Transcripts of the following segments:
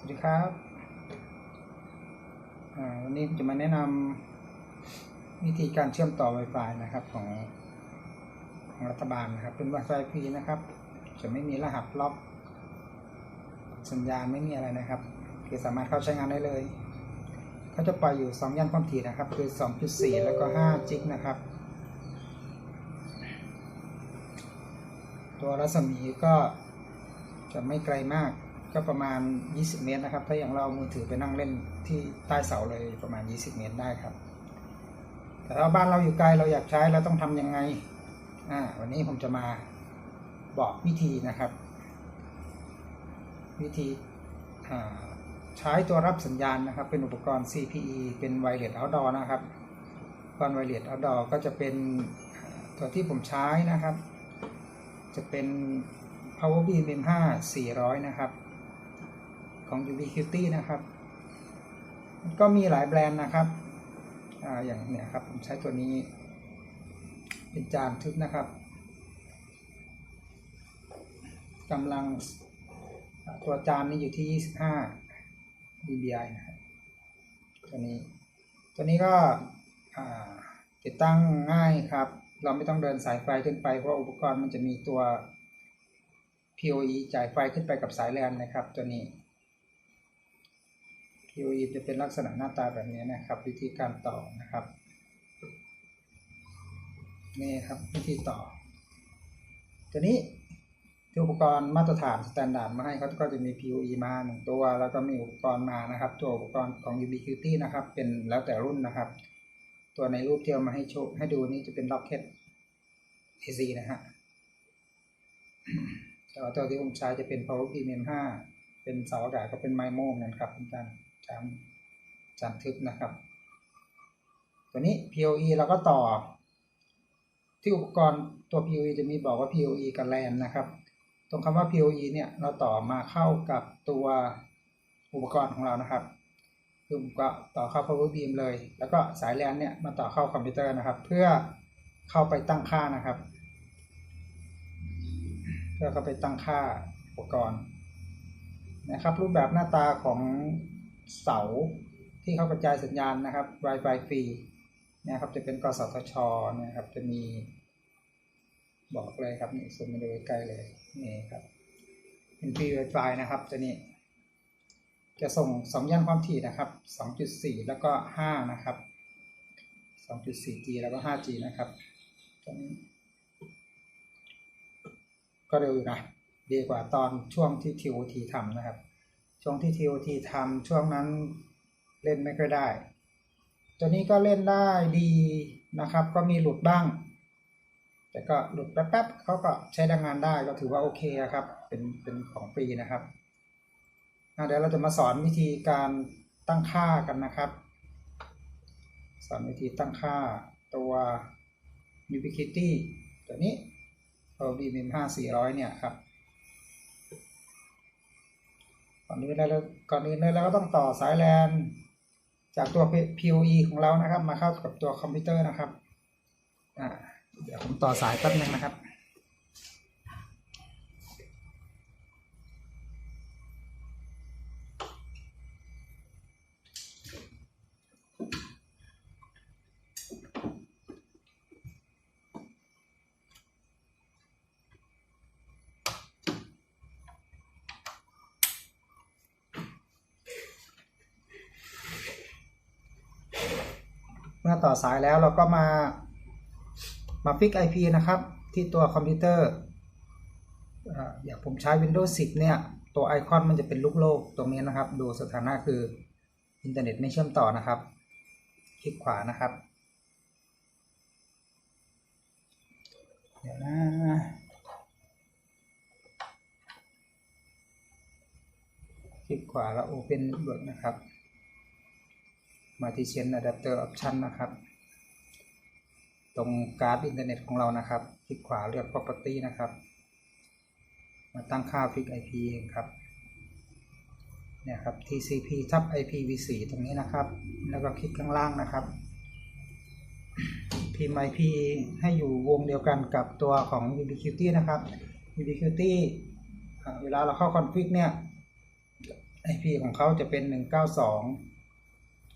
สวัสดีครับวันนี้จะมาแนะนำวิธีการเชื่อมต่อ Wi-Fi นะครับของของรัฐบาลนะครับ เป็น Wi-Fi ฟรีนะครับ จะไม่มีรหัสล็อก สัญญาณไม่มีอะไรนะครับคือสามารถเข้าใช้งานได้เลยเขาจะปล่อยอยู่ 2 ย่านความถี่นะครับ คือ 2.4 แล้วก็5จิกนะครับ ตัวรัศมีก็จะไม่ไกลมาก ก็ประมาณ 20 เมตรนะครับ ถ้าอย่างเราเอามือถือไปนั่งเล่นที่ใต้เสาเลยประมาณ 20 เมตรได้ครับ แต่ถ้าบ้านเราอยู่ไกลเราอยากใช้เราต้องทำยังไงอ่าวันนี้ผมจะมาบอกวิธีนะครับ วิธีใช้ตัวรับสัญญาณนะครับ เป็นอุปกรณ์ CPE เป็น Wireless Outdoor นะครับอุปกรณ์ Wireless Outdoor ก็จะเป็นตัวที่ผมใช้นะครับ จะเป็น Power Beam M5 400 นะครับ ของ Ubiquiti นะครับก็มีหลายแบรนด์นะครับออย่างเนี่ยครับผมใช้ตัวนี้ เป็นจานทึบนะครับกำลังตัวจานนี้อยู่ที่ 25 dBi นะครับตัวนี้ ตัวนี้ก็ติดตั้งง่ายครับ เราไม่ต้องเดินสายไฟขึ้นไป เพราะอุปกรณ์มันจะมีตัว PoE จ่ายไฟขึ้นไปกับสายแลนนะครับ ตัวนี้ PoE จะเป็นลักษณะหน้าตาแบบนี้นะครับ วิธีการต่อนะครับ นี่ครับวิธีต่อ ตัวนี้ที่อุปกรณ์มาตรฐานสแตนดาร์ดมาให้เขาก็จะมี PoE มาหนึ่งตัว แล้วก็มีอุปกรณ์มานะครับ ตัวอุปกรณ์ของ Ubiquiti นะครับ เป็นแล้วแต่รุ่นนะครับ ตัวในรูปที่เอามาให้โชว์ให้ดูนี่จะเป็น Rocket AC นะฮะแต่ว่าตัวที่ผมใช้จะเป็น Power Premium 5เป็นเสาอากาศก็เป็นไมโมเหมือนกันครับเป็นการ จานจานทึบนะครับ ตัวนี้ PoE เราก็ต่อ ที่อุปกรณ์ตัว PoE จะมีบอกว่า PoE กับ LAN นะครับ ตรงคำว่า PoE เนี่ยเราต่อมาเข้ากับตัวอุปกรณ์ของเรานะครับคือผมก็ต่อเข้า Power Beam เลย แล้วก็สาย LAN เนี่ยมาต่อเข้าคอมพิวเตอร์นะครับ เพื่อเข้าไปตั้งค่านะครับ เพื่อเข้าไปตั้งค่าอุปกรณ์นะครับ รูปแบบหน้าตาของ เสาที่เขากระจายสัญญาณนะครับ Wi-Fi ฟรีนะครับจะเป็นกสทชนะครับจะมีบอกเลยครับนี่ซูมมาดูใกล้เลยนี่ครับเป็นฟรี Wi-Fi นะครับตัวนี้ จะส่งสองย่านความถี่นะครับ 2.4 แล้วก็ 5 นะครับ 2.4G แล้วก็ 5G นะครับตัวนี้ก็เร็วอยู่นะดีกว่าตอนช่วงที่ TOT ทำนะครับ ช่วงที่ TOT ทำช่วงนั้นเล่นไม่ค่อยได้ ตัวนี้ก็เล่นได้ดีนะครับ ก็มีหลุดบ้าง แต่ก็หลุดแป๊บๆเขาก็ใช้ดังงานได้ก็ถือว่าโอเคอะครับ เป็นเป็นของฟรีนะครับอะเดี๋ยวเราจะมาสอนวิธีการตั้งค่ากันนะครับ สอนวิธีตั้งค่าตัว Ubiquiti ตัวนี้เอาบีมิมห้าสี่ร้อยเนี่ยครับ ก่อนอื่นเลยก่อนอื่นเลยเราก็ต้องต่อสายแลนจากตัว PoE ของเรานะครับ มาเข้ากับตัวคอมพิวเตอร์นะครับอ่าเดี๋ยวผมต่อสายแป๊บนึงนะครับ เมื่อต่อสายแล้วเราก็มา มาฟิก IP นะครับ ที่ตัวคอมพิวเตอร์ออย่างผมใช้ Windows 10 เนี่ย ตัวไอคอนมันจะเป็นลูกโลกตรงนี้นะครับ ดูสถานะคืออินเทอร์เน็ตไม่เชื่อมต่อนะครับ คลิกขวานะครับ เดี๋ยวนะคลิกขวาแล้ว Open Network นะครับ มาที่ Change Adapter Option นะครับ ตรงการ์ดอินเทอร์เน็ตของเรานะครับ คลิกขวาเลือก Property นะครับ มาตั้งค่า Fix IP เองครับเนี่ยครับ TCP ทับ IPv4 ตรงนี้นะครับ แล้วก็คลิกข้างล่างนะครับ พิมพ์ IP ให้อยู่วงเดียวกันกับตัวของ Ubiquiti นะครับ Ubiquiti เวลาเราเข้า config เนี่ย IP ของเขาจะเป็น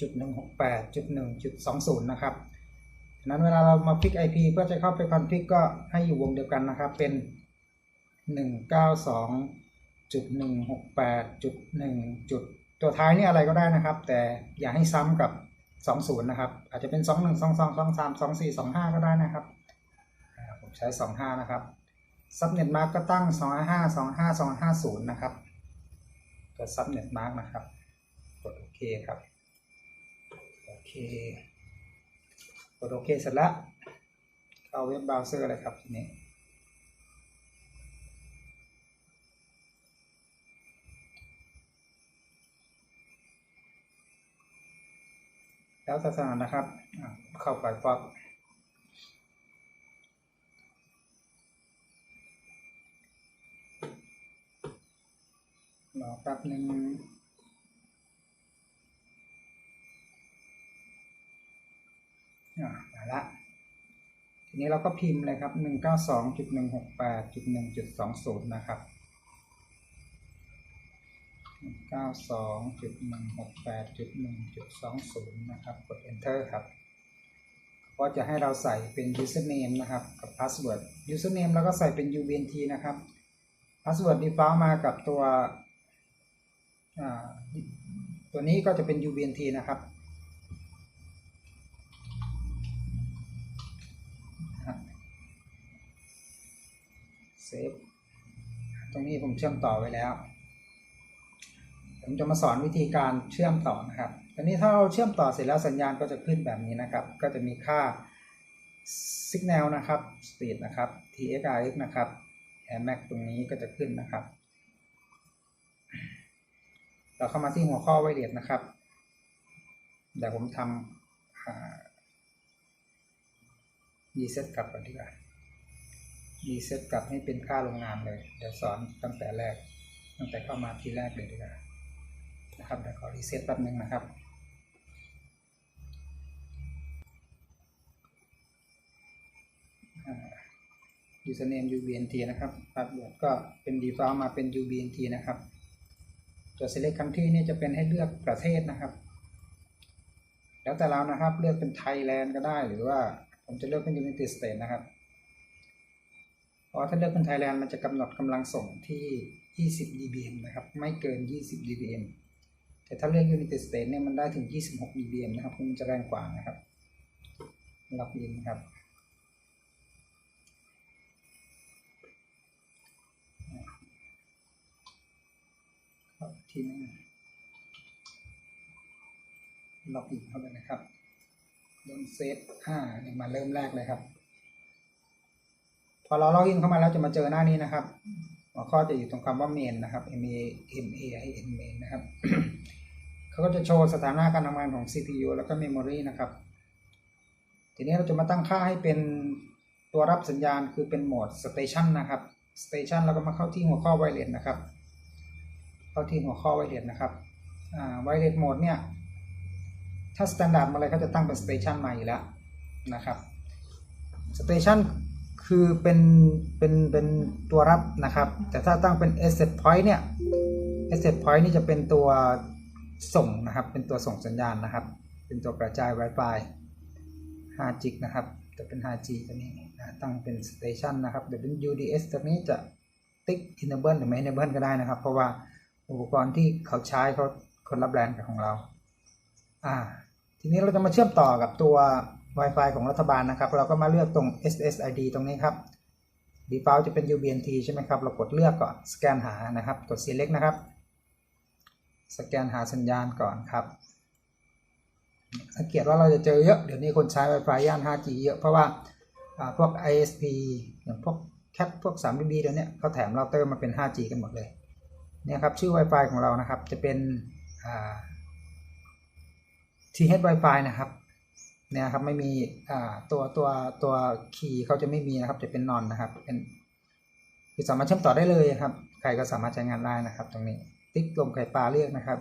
192.168.1.20นะครับฉะนั้นเวลาเรามาพลิก IP เพื่อจะเข้าไปคอนฟิกก็ให้อยู่วงเดียวกันนะครับเป็น192.168.1จุดตัวท้ายนี่อะไรก็ได้นะครับ แต่อย่าให้ซ้ำกับ20นะครับ อาจจะเป็น21 22 23 24 25ก็ได้นะครับผมใช้25นะครับซับเน็ตมาร์กก็ตั้ง255 25 250นะครับก็ซับเน็ตมาร์กนะครับกดโอเคครับ เคกดโอเคเสร็จแล้วเข้าเว็บเบราว์เซอร์เลยครับทีนี้แล้วศาสนานะครับ เข้าไปปั๊บรอแป๊บหนึ่งอ่า มาละทีนี้เราก็พิมพ์เลยครับหนึ่งเก้าสองจุดหนึ่งหกแปดจุดหนึ่งจุดสองศูนย์นะครับหนึ่งเก้าสองจุดหนึ่งหกแปดจุดหนึ่งจุดสองศูนย์นะครับ กด enter ครับ ก็จะให้เราใส่เป็น username นะครับ กับ password username แล้วก็ใส่เป็น ubnt นะครับ password default มากับตัว ตัวนี้ก็จะเป็น ubnt นะครับ เซฟตรงนี้ผมเชื่อมต่อไว้แล้ว ผมจะมาสอนวิธีการเชื่อมต่อนะครับตอนนี้ถ้าเราเชื่อมต่อเสร็จแล้วสัญญาณก็จะขึ้นแบบนี้นะครับ ก็จะมีค่า signal นะครับ speed นะครับ txrx นะครับ airmax ตรงนี้ก็จะขึ้นนะครับ เราเข้ามาที่หัวข้อไวเลสนะครับ เดี๋ยวผมทำอ่า reset กลับก่อนดีกว่า รีเซ็ตกลับให้เป็นค่าโรงงานเลย เดี๋ยวสอนตั้งแต่แรก ตั้งแต่เข้ามาทีแรกเลยดีกว่านะครับเดี๋ยวขอรีเซ็ตแป๊บนึงนะครับ username ubnt นะครับพาสเวิร์ดก็เป็น default มาเป็น ubnt นะครับ ตัว select country นี่จะเป็นให้เลือกประเทศนะครับ แล้วแต่เรานะครับเลือกเป็น Thailand ก็ได้หรือว่าผมจะเลือกเป็น United States นะครับ เพราะถ้าเลือกเป็น Thailand มันจะกำหนดกำลังส่งที่ 20 dBm นะครับ ไม่เกิน 20 dBm แต่ถ้าเลือก United States เนี่ยมันได้ถึง 26 dBm นะครับมันจะแรงกว่านะครับล็อกอินครับครับทีนึงล็อกอินเข้าไปนะครับเริ่มเซฟอ่านี่มาเริ่มแรกเลยครับ พอเราล็อกอินเข้ามาแล้วจะมาเจอหน้านี้นะครับ หัวข้อจะอยู่ตรงคำว่า main นะครับ m a m a i n m a นะครับเขาก็จะโชว์สถานะการทำงานของ CPU แล้วก็ memory นะครับ ทีนี้เราจะมาตั้งค่าให้เป็นตัวรับสัญญาณคือเป็นโหมด station นะครับ station แล้วก็มาเข้าที่หัวข้อ wireless นะครับ เข้าที่หัวข้อ wireless นะครับอ่า wireless mode เนี่ย ถ้า standard มาเลยเขาจะตั้งเป็น station มาอยู่แล้วนะครับ station คือเป็นเป็นเป็นตัวรับนะครับ แต่ถ้าตั้งเป็น asset point เนี่ย asset point นี่จะเป็นตัวส่งนะครับ เป็นตัวส่งสัญญาณนะครับ เป็นตัวกระจาย Wi-Fi 5 g นะครับ จะเป็น 5G ตัวนี้นะตั้งเป็น station นะครับ เดี๋ยวเป็น UDS ตัวนี้จะติ๊ก enable หรือไม่ enable ก็ได้นะครับ เพราะว่าอุปกรณ์ที่เขาใช้เขาคนละแบรนด์กับของเรา อ่า ทีนี้เราจะมาเชื่อมต่อกับตัว Wi-Fi ของรัฐบาลนะครับ เราก็มาเลือกตรง SSID ตรงนี้ครับ default จะเป็น UBNT ใช่ไหมครับ เรากดเลือกก่อน สแกนหานะครับ กด select นะครับ สแกนหาสัญญาณก่อนครับ สังเกตว่าเราจะเจอเยอะ เดี๋ยวนี้คนใช้ Wi-Fi ย่าน 5G เยอะ เพราะว่าพวก ISP อย่างพวก CAT พวก 3BB เดี๋ยวนี้เขาแถมเราเตอร์มาเป็น 5G กันหมดเลย เนี่ยครับ ชื่อ Wi-Fi ของเรานะครับ จะเป็น TH Wi-Fi นะครับ เนี่ยครับไม่มีอ่าตัวตัวตัวคีย์เขาจะไม่มีนะครับจะเป็นนอนนะครับ เป็นคือสามารถเชื่อมต่อได้เลยครับ ใครก็สามารถใช้งานได้นะครับ ตรงนี้ติ๊กลมไข่ปลาเรียกนะครับ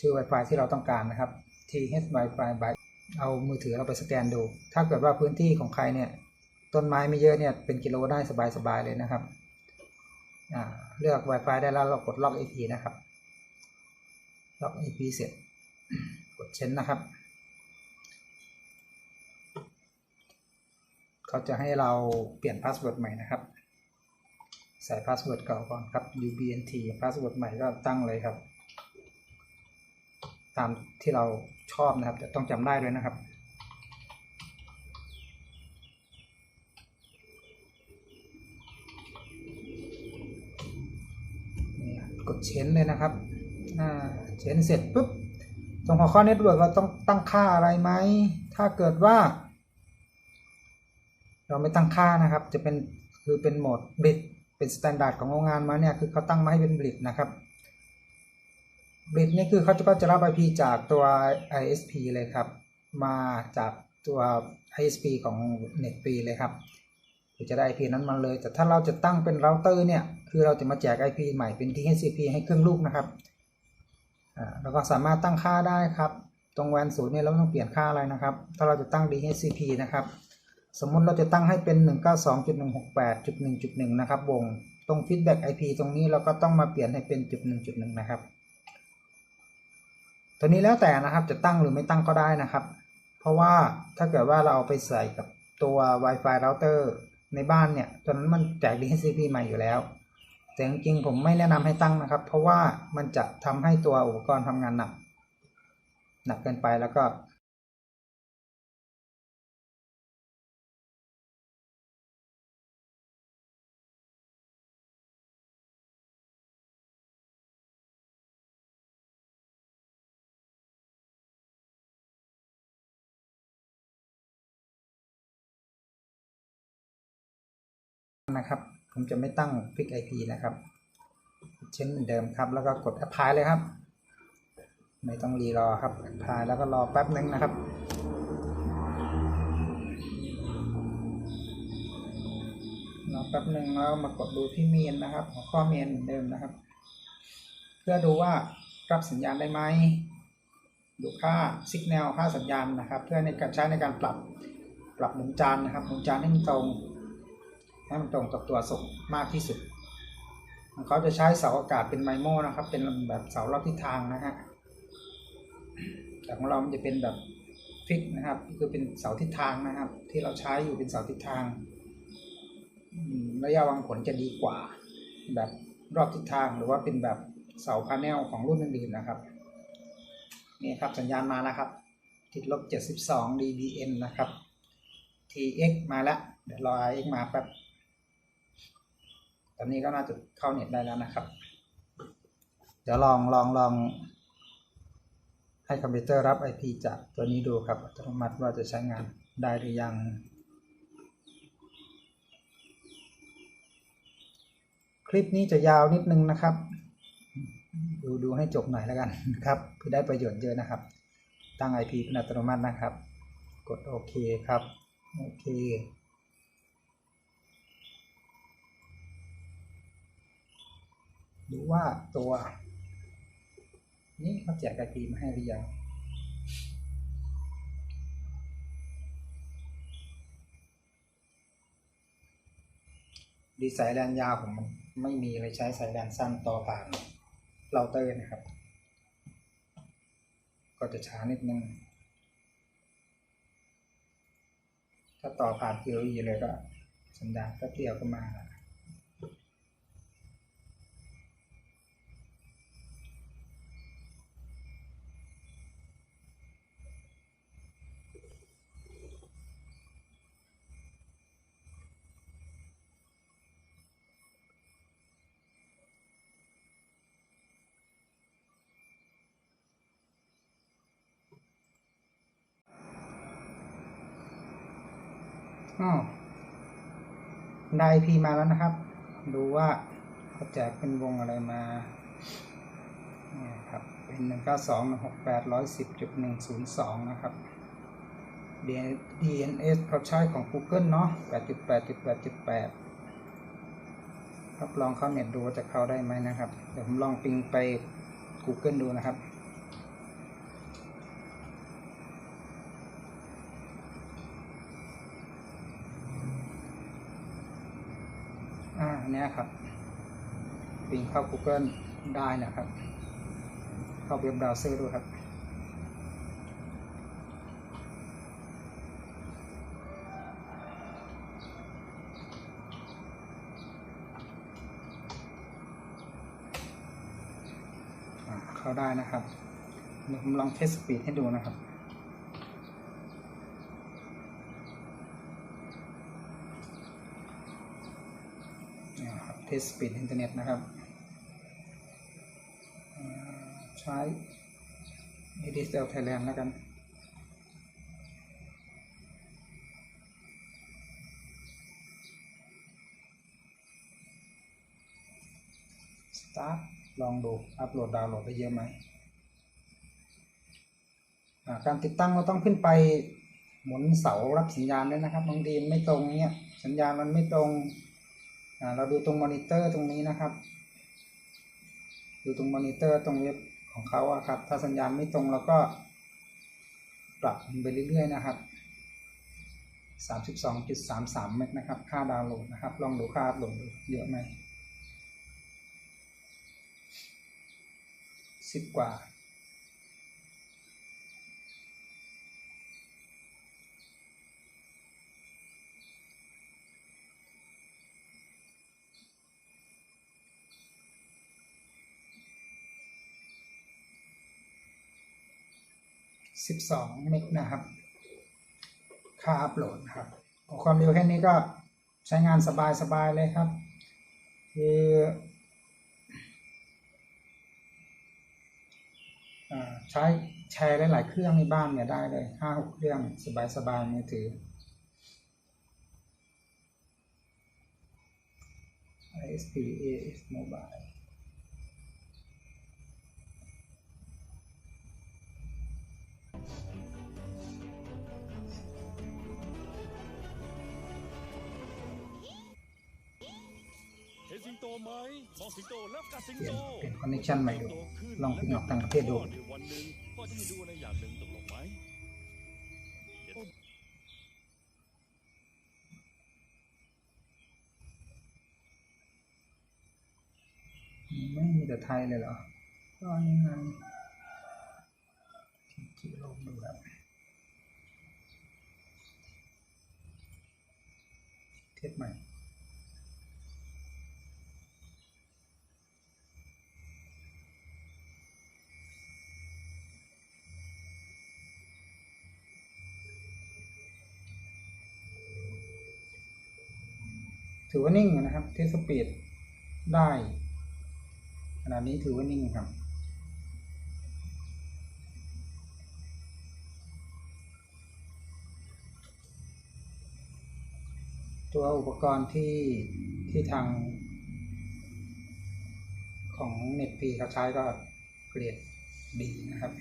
ชื่อ Wi-Fi ที่เราต้องการนะครับ TH Wi-Fi by เอามือถือเราไปสแกนดู ถ้าเกิดว่าพื้นที่ของใครเนี่ยต้นไม้ไม่เยอะเนี่ยเป็นกิโลได้สบายๆเลยนะครับอ่าเลือก Wi-Fi ได้แล้วเรากดล็อก IP นะครับ ล็อก IP เสร็จ กดเช้นนะครับ เขาจะให้เราเปลี่ยนพาสเวิร์ดใหม่นะครับ ใส่พาสเวิร์ดเก่าก่อนครับ ubnt พาสเวิร์ดใหม่ก็ตั้งเลยครับ ตามที่เราชอบนะครับแต่ต้องจำได้ด้วยนะครับกดเชนเลยนะครับอ่าเชนเสร็จปุ๊บ ตรงหัวข้อเน็ตเวิร์กเราต้องตั้งค่าอะไรไหม ถ้าเกิดว่า เราไม่ตั้งค่านะครับ จะเป็นคือเป็นโหมดบิตเป็นสแตนดาร์ดของโรงงานมาเนี่ยคือเขาตั้งมาให้เป็นบิตนะครับบิตนี่คือเขาจะก็จะรับ IP จากตัว ISP เลยครับ มาจากตัว ISP ของ NetP เลยครับจะได้ IP นั้นมาเลย แต่ถ้าเราจะตั้งเป็นเราเตอร์เนี่ย คือเราจะมาแจก IP ใหม่เป็น DHCP ให้เครื่องลูกนะครับอ่าก็สามารถตั้งค่าได้ครับ ตรงแวนศูนย์เนี่ยเราไม่ต้องเปลี่ยนค่าอะไรนะครับ ถ้าเราจะตั้ง DHCP นะครับ สมมุติเราจะตั้งให้เป็น 192.168.1.1 นะครับ วง ตรง feedback IP ตรงนี้เราก็ต้องมาเปลี่ยนให้เป็นจุด1.1 นะครับ ตัวนี้แล้วแต่นะครับจะตั้งหรือไม่ตั้งก็ได้นะครับ เพราะว่าถ้าเกิดว่าเราเอาไปใส่กับตัว Wi-Fi router ในบ้านเนี่ยตัวนั้นมันแจก DHCP ใหม่อยู่แล้ว แต่จริงๆผมไม่แนะนำให้ตั้งนะครับ เพราะว่ามันจะทำให้ตัวอุปกรณ์ทำงานหนักหนักเกินไปแล้วก็ นะครับ ผมจะไม่ตั้ง Fix IP นะครับ เช่นเหมือนเดิมครับ แล้วก็กด Apply เลยครับ ไม่ต้องรีรอครับ Apply แล้วก็รอแป๊บนึงนะครับรอแป๊บนึงแล้วมากดดูที่เมนนะครับ หัวข้อเมนเหมือนเดิมนะครับ เพื่อดูว่ารับสัญญาณได้ไหมดูค่าสัญญาณค่าสัญญาณนะครับ เพื่อในการใช้ในการปรับปรับหมุนจานนะครับหมุนจานให้มันตรง ให้มันตรงกับตัวส่งมากที่สุด เขาจะใช้เสาอากาศเป็นไมโมนะครับ เป็นแบบเสารอบทิศทางนะฮะแต่ของเรามันจะเป็นแบบฟิกนะครับคือเป็นเสาทิศทางนะครับ ที่เราใช้อยู่เป็นเสาทิศทางระยะวางผลจะดีกว่า แบบรอบทิศทางหรือว่าเป็นแบบเสาพาเนลของรุ่นอื่นๆนะครับนี่ครับสัญญาณมาแล้วครับ ติดลบ 72 dBm นะครับ tx มาแล้ว เดี๋ยวรอ ix มาแป๊บ ตอนนี้ก็น่าจะเข้าเน็ตได้แล้วนะครับ เดี๋ยวลองลองลอง ให้คอมพิวเตอร์รับ IP จากตัวนี้ดูครับอัตโนมัติว่าจะใช้งานได้หรือยังคลิปนี้จะยาวนิดนึงนะครับ ดูดูให้จบหน่อยแล้วกันครับเพื่อได้ประโยชน์เยอะนะครับ ตั้ง IP เป็นอัตโนมัตินะครับ กดโอเคครับ โอเค ดูว่าตัว นี้เขาแจกไอพีมาให้หรือยังดีสายแลนยาวผมมันไม่มีเลยใช้สายแลนสั้นต่อผ่านเราเตอร์นะครับ ก็จะช้านิดนึง ถ้าต่อผ่านทีวีเลยก็สัญญาณก็เดียวก็มาแล้ว อได้พีมาแล้วนะครับ ดูว่าเขาแจกเป็นวงอะไรมาเนี่ยครับ เป็นหนึ่งเก้าสองหนึ่งหกแปดร้อยสิบจุดหนึ่งศูนย์สองนะครับ DNS เขาใช้ของ Google เนาะแปดจุดแปดจุดแปดจุดแปดครับลองเข้าเน็ตดูว่าจะเข้าได้ไหมนะครับ เดี๋ยวผมลองปิงไป Google ดูนะครับ อันเนี้ยครับปิงเข้า Google ได้นะครับ เข้าเว็บเบราว์เซอร์ดูครับเข้าได้นะครับเดี๋ยวผมลองเทสสปีดให้ดูนะครับ นี่ครับ เทสสปีดอินเทอร์เน็ตนะครับ ใช้ a d s l Thailand แล้วกันสตาร์ทลองดู อัปโหลดดาวน์โหลดได้เยอะไหม การติดตั้งเราต้องขึ้นไปหมุนเสารับสัญญาณด้วยนะครับบางทีไม่ตรงเนี้ยสัญญาณมันไม่ตรง เราดูตรงมอนิเตอร์ตรงนี้นะครับ ดูตรงมอนิเตอร์ตรงเว็บของเขาอะครับ ถ้าสัญญาณไม่ตรงเราก็ปรับมันไปเรื่อยๆนะครับ32.33เมกนะครับ ค่าดาวน์โหลดนะครับ ลองดูค่าโหลดดูเยอะไหมสิบกว่า สิบสองเมกนะครับ ค่าอัพโหลดครับความเร็วแค่นี้ก็ใช้งานสบายๆเลยครับ คือใช้แชร์ได้หลายเครื่องในบ้านเนี่ยได้เลยห้าหกเครื่องสบายๆมือถือ ISP AS Mobile สิงโตไหมมองสิงโตแล้วกัดสิงโตเปลี่ยนคอนเนคชั่นใหม่ดูลองพิมพ์ออกต่างประเทศดูวันหนึ่งพ่อจะให้ดูอะไรอย่างหนึ่งตกลงไหมไม่มีแต่ไทยเลยเหรอก็ยังไงที่ลงดูแล้วเทสใหม่ ถือว่านิ่งนะครับเทสสปีดได้ขนาดนี้ถือว่านิ่งครับ ตัวอุปกรณ์ที่ที่ทางของเน็ตพีเขาใช้ก็เกรดดีนะครับ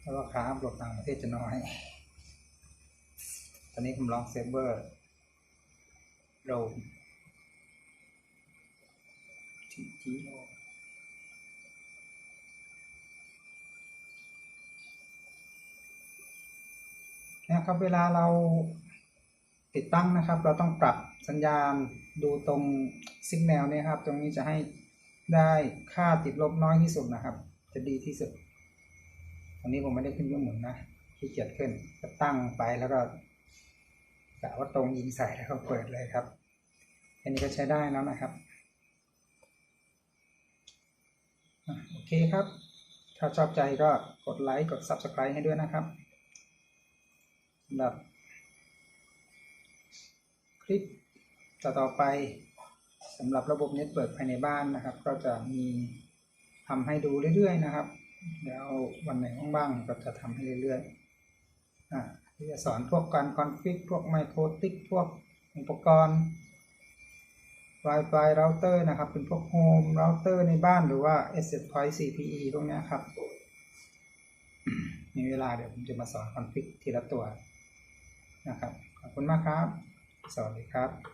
แล้วราคาอัพโหลดต่างประเทศจะน้อย ตอนนี้ผมลองเซฟเวอร์โรมทีจีโอนะครับเวลาเราติดตั้งนะครับ เราต้องปรับสัญญาณดูตรงสัญญาณเนี่ยครับ ตรงนี้จะให้ได้ค่าติดลบน้อยที่สุดนะครับ จะดีที่สุดตรงนี้ผมไม่ได้ขึ้นเครื่องหมุนนะขี้เกียจขึ้นก็ตั้งไปแล้วก็ กะว่าตรงยิงใส่แล้วก็เปิดเลยครับ อันนี้ก็ใช้ได้แล้วนะครับโอเคครับ ถ้าชอบใจก็กดไลค์ กด Subscribe ให้ด้วยนะครับสำหรับคลิปต่อไปสำหรับระบบเน็ตเวิร์กภายในบ้านนะครับ ก็จะมีทำให้ดูเรื่อยๆนะครับเดี๋ยววันไหนว่างๆก็จะทำให้เรื่อยๆอ่า ที่จะสอนพวกการคอนฟิกพวกไมโครติกพวกอุปกรณ์ Wi-Fi เราเตอร์นะครับ เป็นพวกโฮมเราเตอร์ในบ้านหรือว่า Asset Point CPE พวกนี้ครับ มีเวลาเดี๋ยวผมจะมาสอนคอนฟิกทีละตัวนะครับ ขอบคุณมากครับ สวัสดีครับ